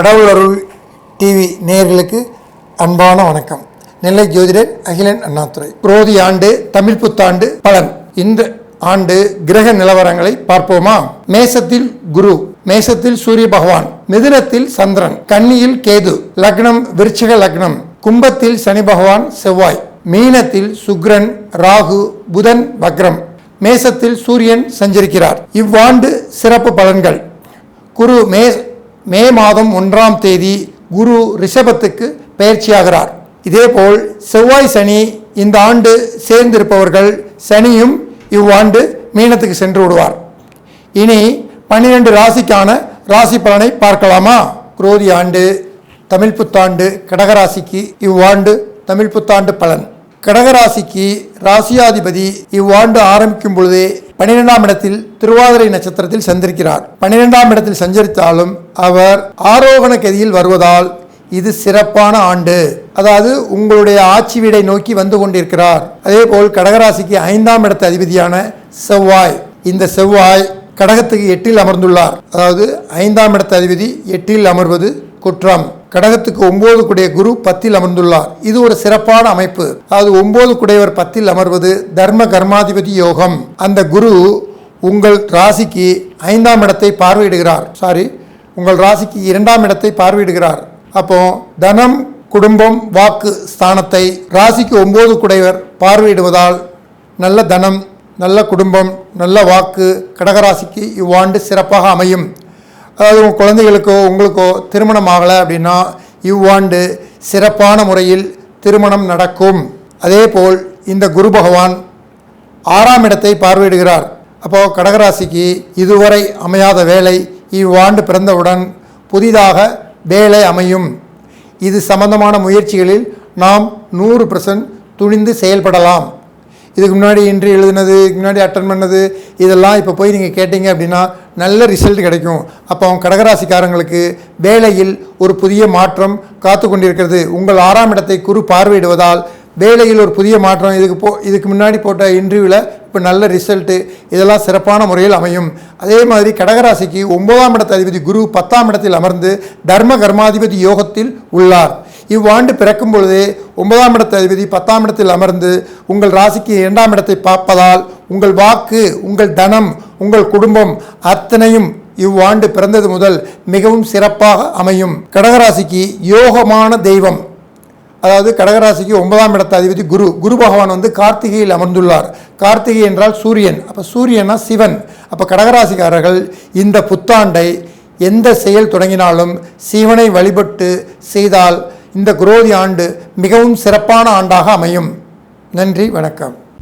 கடவுள் அருள் டிவி நேயர்களுக்கு அன்பான வணக்கம். நெல்லை ஜோதிடர் அகிலன் அண்ணாதுரை. குரோதி ஆண்டு தமிழ் புத்தாண்டு பலன். இந்த ஆண்டு கிரக நிலவரங்களை பார்ப்போமா? மேசத்தில் குரு மேசத்தில் சூரிய பகவான் மிதுனத்தில் சந்திரன் கன்னியில் கேது லக்னம் விருச்சிக லக்னம் கும்பத்தில் சனி பகவான் செவ்வாய் மீனத்தில் சுக்ரன் ராகு புதன் வக்ரம் மேசத்தில் சூரியன் சஞ்சரிக்கிறார். இவ்வாண்டு சிறப்பு பலன்கள். குரு மே மே மாதம் ஒன்றாம் தேதி குரு ரிஷபத்துக்கு பயிற்சியாகிறார். இதேபோல் செவ்வாய் சனி இந்த ஆண்டு சேர்ந்திருப்பவர்கள் சனியும் இவ்வாண்டு மீனத்துக்கு சென்று விடுவார். இனி பன்னிரண்டு ராசிக்கான ராசி பலனை பார்க்கலாமா? குரோதி ஆண்டு தமிழ் புத்தாண்டு கடகராசிக்கு இவ்வாண்டு தமிழ் புத்தாண்டு பலன். கடகராசிக்கு ராசியாதிபதி இவ்வாண்டு ஆரம்பிக்கும் பொழுதே பனிரெண்டாம் இடத்தில் திருவாதிரை நட்சத்திரத்தில் சந்திருக்கிறார். பன்னிரெண்டாம் இடத்தில் சஞ்சரித்தாலும் அவர் ஆரோகண கதியில் வருவதால் இது சிறப்பான ஆண்டு. அதாவது உங்களுடைய ஆட்சி வீடை நோக்கி வந்து கொண்டிருக்கிறார். அதே போல் கடகராசிக்கு ஐந்தாம் இடத்து அதிபதியான செவ்வாய். இந்த செவ்வாய் கடகத்துக்கு எட்டில் அமர்ந்துள்ளார். அதாவது ஐந்தாம் இடத்து அதிபதி எட்டில் அமர்வது குற்றம். கடகத்துக்கு ஒன்பது குடைய குரு பத்தில் அமர்ந்துள்ளார். இது ஒரு சிறப்பான அமைப்பு. அதாவது ஒன்பது குடையவர் பத்தில் அமர்வது தர்ம கர்மாதிபதி யோகம். அந்த குரு உங்கள் ராசிக்கு ஐந்தாம் இடத்தை பார்வையிடுகிறார். சாரி உங்கள் ராசிக்கு இரண்டாம் இடத்தை பார்வையிடுகிறார். அப்போ தனம் குடும்பம் வாக்கு ஸ்தானத்தை ராசிக்கு ஒன்பது குடையவர் பார்வையிடுவதால் நல்ல தனம் நல்ல குடும்பம் நல்ல வாக்கு கடகராசிக்கு இவ்வாண்டு சிறப்பாக அமையும். அதாவது உங்கள் குழந்தைகளுக்கோ உங்களுக்கோ திருமணம் ஆகலை அப்படின்னா இவ்வாண்டு சிறப்பான முறையில் திருமணம் நடக்கும். அதேபோல் இந்த குரு பகவான் ஆறாம் இடத்தை பார்வையிடுகிறார். அப்போது கடகராசிக்கு இதுவரை அமையாத வேலை இவ்வாண்டு பிறந்தவுடன் புதிதாக வேலை அமையும். இது சம்பந்தமான முயற்சிகளில் நாம் நூறு பர்சன்ட் துணிந்து செயல்படலாம். இதுக்கு முன்னாடி இன்று எழுதுனது இதுக்கு முன்னாடி அட்டன் பண்ணது இதெல்லாம் இப்போ போய் நீங்கள் கேட்டீங்க அப்படின்னா நல்ல ரிசல்ட் கிடைக்கும். அப்போ அவங்க கடகராசிக்காரங்களுக்கு வேலையில் ஒரு புதிய மாற்றம் காத்து கொண்டிருக்கிறது. உங்கள் ஆறாம் இடத்தை குரு பார்வையிடுவதால் வேலையில் ஒரு புதிய மாற்றம் இதுக்கு போ இதுக்கு முன்னாடி போட்ட இன்டர்வியூவில் இப்போ நல்ல ரிசல்ட்டு இதெல்லாம் சிறப்பான முறையில் அமையும். அதே மாதிரி கடகராசிக்கு ஒன்பதாம் இடத்த அதிபதி குரு பத்தாம் இடத்தில் அமர்ந்து தர்ம கர்மாதிபதி யோகத்தில் உள்ளார். இவ்வாண்டு பிறக்கும் பொழுதே ஒன்பதாம் இடத்த அதிபதி பத்தாம் இடத்தில் அமர்ந்து உங்கள் ராசிக்கு இரண்டாம் இடத்தை பார்ப்பதால் உங்கள் வாக்கு உங்கள் தனம் உங்கள் குடும்பம் அத்தனையும் இவ்வாண்டு பிறந்தது முதல் மிகவும் சிறப்பாக அமையும். கடகராசிக்கு யோகமான தெய்வம். அதாவது கடகராசிக்கு ஒன்பதாம் இடத்த அதிபதி குரு. குரு பகவான் வந்து கார்த்திகையில் அமர்ந்துள்ளார். கார்த்திகை என்றால் சூரியன். அப்போ சூரியனா சிவன். அப்போ கடகராசிக்காரர்கள் இந்த புத்தாண்டை எந்த செயல் தொடங்கினாலும் சிவனை வழிபட்டு செய்தால் இந்த குரோதி ஆண்டு மிகவும் சிறப்பான ஆண்டாக அமையும். நன்றி வணக்கம்.